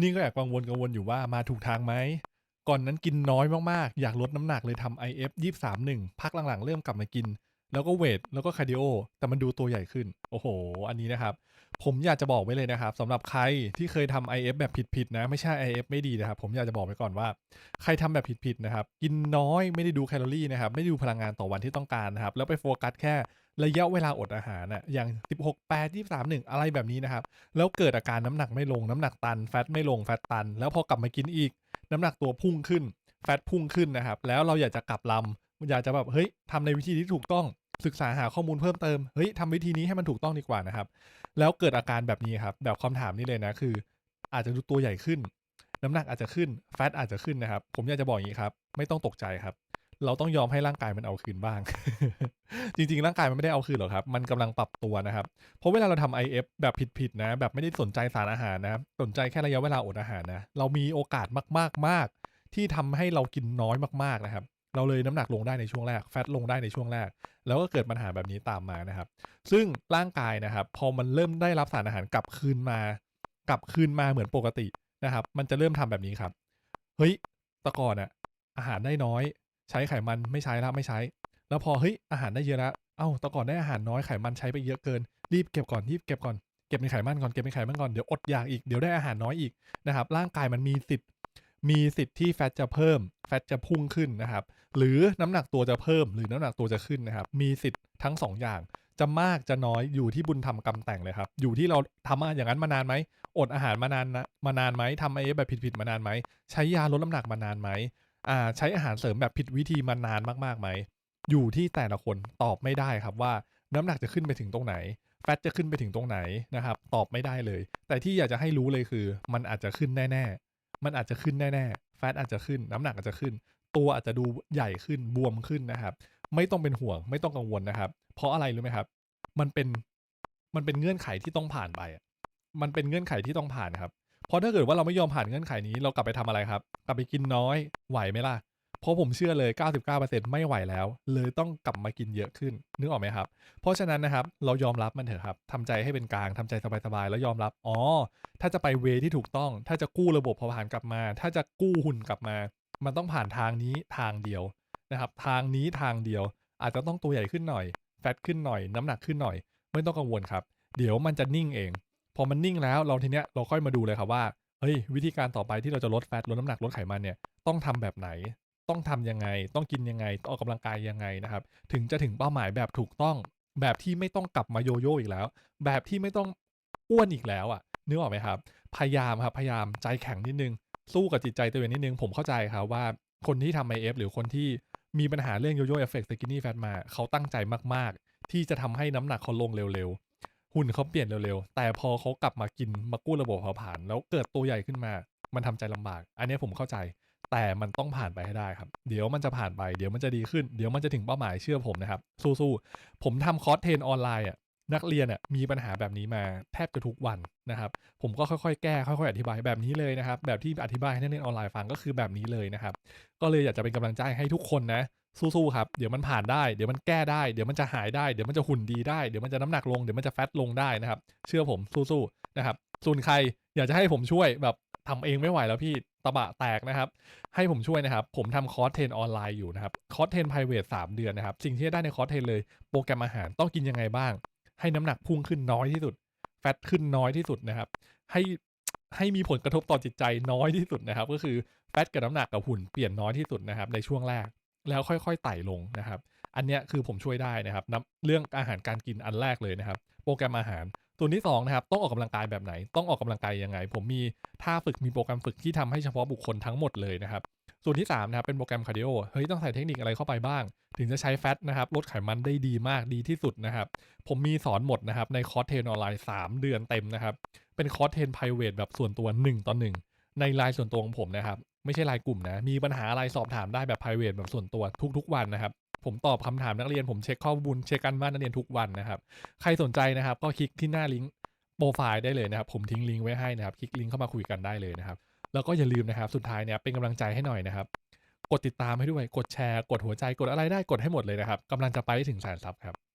นี่ก็แอบกังวลกังวลอยู่ว่ามาถูกทางไหม ก่อนนั้นกินน้อยมากๆ อยากลดน้ำหนักเลยทำ IF 23 1 พักหลังๆ เริ่มกลับมากิน แล้วก็เวทแล้วก็คาร์ดิโอแต่มันดูตัวใหญ่ขึ้น โอ้โห อันนี้นะครับ ผมอยากจะบอกไว้เลยนะครับสำหรับใครที่เคยทำ IF แบบผิดๆนะ ไม่ใช่ IF ไม่ดีนะครับ ผมอยากจะบอกไว้ก่อนว่า ใครทำแบบผิดๆนะครับ กินน้อยไม่ได้ดูแคลอรี่นะครับ ไม่ดูพลังงานต่อวันที่ต้องการนะครับ แล้วไปโฟกัสแค่ระยะเวลาอดอาหารน่ะอย่าง 16 8 23 1 อะไรแบบนี้นะครับ แล้วเกิดอาการน้ำหนักไม่ลงน้ำหนักตัน แฟตไม่ลงแฟตตัน แล้วพอกลับมากินอีก น้ำหนักตัวพุ่งขึ้น แฟตพุ่งขึ้นนะครับ แล้วเราอยากจะกลับลำ อยากจะแบบเฮ้ยทำในวิธีที่ถูกต้องศึกษาหาข้อมูลเพิ่มเติมเฮ้ยทำวิธีนี้ให้มันถูกต้องดีกว่านะครับ แล้วเกิดอาการแบบนี้ครับ แบบคำถามนี้เลยนะคือ อาจจะดูตัวใหญ่ขึ้น น้ำหนักอาจจะขึ้นแฟตอาจจะขึ้นนะครับ ผมอยากจะบอกอย่างนี้ครับ ไม่ต้องตกใจครับ เราต้องยอมให้ร่างกายมันเอาคืนบ้าง จริงๆ ร่างกายมันไม่ได้เอาคืนหรอกครับ มันกำลังปรับตัวนะครับ เพราะเวลาเราทำ IF แบบผิดๆนะ แบบไม่ได้สนใจสารอาหารนะสนใจแค่ระยะเวลาอดอาหารนะ เรามีโอกาสมากๆมากที่ทำให้เรากินน้อยมากๆนะครับ เราเลยน้ำหนักลงได้ในช่วงแรกแฟตลงได้ในช่วงแรก แล้วก็เกิดปัญหาแบบนี้ตามมานะครับ ซึ่งร่างกายนะครับ พอมันเริ่มได้รับสารอาหารกลับคืนมา กลับคืนมาเหมือนปกตินะครับ มันจะเริ่มทำแบบนี้ครับ เฮ้ยตะก่อนอะอาหารได้น้อย ใช้ไขมันไม่ใช้แล้วไม่ใช้ แล้วพอเฮ้ยอาหารได้เยอะแล้วเอ้าต่ก่อนได้อาหารน้อยไขมันใช้ไปเยอะเกิน รีบเก็บก่อนรีบเก็บก่อนเก็บในไขมันก่อนเก็บในไขมันก่อนเดี๋ยวอดอยากอีกเดี๋ยวได้อาหารน้อยอีกนะครับ ร่างกายมันมีสิทธิ์มีสิทธิ์ที่แฟตจะเพิ่มแฟตจะพุ่งขึ้นนะครับ หรือน้ำหนักตัวจะเพิ่ม หรือน้ำหนักตัวจะขึ้นนะครับ มีสิทธิ์ทั้งสองอย่าง จะมากจะน้อยอยู่ที่บุญทำกรรมแต่งเลยครับ อยู่ที่เราทำมาอย่างนั้นมานานไหม อดอาหารมานานนะมานานไหมทำไอแบบผิดๆมานานไหม ใช้ยาลดน้ำหนักมานานไหมอ่าใช้อาหารเสริมแบบผิดวิธีมานานมากๆไหม อยู่ที่แต่ละคนตอบไม่ได้ครับว่าน้ำหนักจะขึ้นไปถึงตรงไหนแฟตจะขึ้นไปถึงตรงไหนนะครับ ตอบไม่ได้เลย แต่ที่อยากจะให้รู้เลยคือ มันอาจจะขึ้นแน่ ๆ มันอาจจะขึ้นแน่ ๆ แฟตอาจจะขึ้นน้ำหนักอาจจะขึ้น ตัวอาจจะดูใหญ่ขึ้นบวมขึ้นนะครับ ไม่ต้องเป็นห่วง ไม่ต้องกังวลนะครับ เพราะอะไรรู้ไหมครับ มันเป็นมันเป็นเงื่อนไขที่ต้องผ่านไปมันเป็นเงื่อนไขที่ต้องผ่านครับ เพราะถ้าเกิดว่าเราไม่ยอมผ่านเงื่อนไขนี้เรากลับไปทำอะไรครับ กลับไปกินน้อยไหวไหมล่ะเพราะผมเชื่อเลย 99%ไม่ไหวแล้ว เลยต้องกลับมากินเยอะขึ้น นึกออกไหมครับ เพราะฉะนั้นนะครับ เรายอมรับมันเถอะครับทำใจให้เป็นกลางทำใจสบายๆ แล้วยอมรับ อ๋อ ถ้าจะไปเวที่ถูกต้อง ถ้าจะกู้ระบบเผผลาญกลับมา ถ้าจะกู้หุ่นกลับมา มันต้องผ่านทางนี้ทางเดียวนะครับ ทางนี้ทางเดียว อาจจะต้องตัวใหญ่ขึ้นหน่อย แฟตขึ้นหน่อย น้ำหนักขึ้นหน่อย ไม่ต้องกังวลครับ เดี๋ยวมันจะนิ่งเอง พอมันนิ่งแล้วเราทีเนี้ยเราค่อยมาดูเลยครับว่าเฮ้ยวิธีการต่อไปที่เราจะลดแฟตลดน้ำหนักลดไขมันเนี่ยต้องทำแบบไหน ต้องทำยังไง ต้องกินยังไงต้องออกกำลังกายยังไงนะครับ ถึงจะถึงเป้าหมายแบบถูกต้อง แบบที่ไม่ต้องกลับมาโยโย่อีกแล้ว แบบที่ไม่ต้องอ้วนอีกแล้วอะนึกออกไหมครับ พยายามครับพยายามใจแข็งนิดนึง สู้กับจิตใจตัวเองนิดนึง ผมเข้าใจครับว่าคนที่ทำไอเอฟหรือคนที่มีปัญหาเรื่องโยโย่เอฟเฟกต์สกินนี่แฟตมาเขาตั้งใจมากๆ ที่จะทำให้น้ำหนักเขาลงเร็วๆ หุ่นเขาเปลี่ยนเร็วๆ แต่พอเขากลับมากินมากู้ระบบเผาผลาญแล้วเกิดตัวใหญ่ขึ้นมา มันทำใจลำบาก อันนี้ผมเข้าใจ แต่มันต้องผ่านไปให้ได้ครับ เดี๋ยวมันจะผ่านไป เดี๋ยวมันจะดีขึ้น เดี๋ยวมันจะถึงเป้าหมายเชื่อผมนะครับ สู้ๆ ผมทำคอร์สเทรนออนไลน์อะ นักเรียนอะมีปัญหาแบบนี้มาแทบจะทุกวันนะครับ ผมก็ค่อยๆแก้ค่อยๆอธิบายแบบนี้เลยนะครับ แบบที่อธิบายให้นักเรียนออนไลน์ฟังก็คือแบบนี้เลยนะครับ ก็เลยอยากจะเป็นกำลังใจให้ทุกคนนะสู้ๆครับ เดี๋ยวมันผ่านได้ เดี๋ยวมันแก้ได้ เดี๋ยวมันจะหายได้ เดี๋ยวมันจะหุ่นดีได้ เดี๋ยวมันจะน้ำหนักลง เดี๋ยวมันจะแฟตลงได้นะครับ เชื่อผมสู้ๆนะครับ ส่วนใครอยากจะให้ผมช่วยแบบทำเองไม่ไหวแล้วพี่ตะบะแตกนะครับ ให้ผมช่วยนะครับ ผมทำคอร์สเทรนออนไลน์อยู่นะครับ คอร์สเทรนไพรเวทสามเดือนนะครับ สิ่งที่ได้ในคอร์สเทรนเลย โปรแกรมอาหารต้องกินยังไงบ้าง ให้น้ำหนักพุ่งขึ้นน้อยที่สุด แฟตขึ้นน้อยที่สุดนะครับ ให้ให้มีผลกระทบต่อจิตใจน้อยที่สุดนะครับ ก็คือแฟตกับน้ำหนักกับหุ่นเปลี่ยนน้อยที่สุดนะครับ ในช่วงแรกแล้วค่อยๆไต่ลงนะครับ อันเนี้ยคือผมช่วยได้นะครับนเรื่องอาหารการกินอันแรกเลยนะครับ โปรแกรมอาหารส่วนที่2นะครับต้องออกกำลังกายแบบไหน ต้องออกกำลังกายยังไง ผมมีท่าฝึกมีโปรแกรมฝึกที่ทำให้เฉพาะบุคคลทั้งหมดเลยนะครับ ส่วนที่3นะครับเป็นโปรแกรมคาร์ดิโอเฮ้ยต้องใส่เทคนิคอะไรเข้าไปบ้าง ถึงจะใช้แฟตนะครับลดไขมันได้ดีมากดีที่สุดนะครับ ผมมีสอนหมดนะครับในคอร์สเทรนออนไลน์ 3 เดือนเต็มนะครับ เป็นคอร์สเทรนไพรเวทแบบส่วนตัว 1ต่อ1ในไลน์ส่วนตัวของผมนะครับ ไม่ใช่ไลน์กลุ่มนะ มีปัญหาอะไรสอบถามได้แบบ p r i v a t แบบส่วนตัวทุกๆวันนะครับผมตอบคำถามนักเรียนผมเช็คข้อมูลเช็คกันบ้านนักเรียนทุกวันนะครับ ใครสนใจนะครับ ก็คลิกที่หน้าลิงก์ โปรไฟล์ได้เลยนะครับ ผมทิ้งลิงก์ไว้ให้นะครับ คลิกลิงก์เข้ามาคุยกันได้เลยนะครับ แล้วก็อย่าลืมนะครับ สุดท้ายเนี่ยเป็นกำลังใจให้หน่อยนะครับ กดติดตามให้ด้วย กดแชร์ กดหัวใจ กดอะไรได้ กดให้หมดเลยนะครับกำลังจะไปถึงแสนซับครับ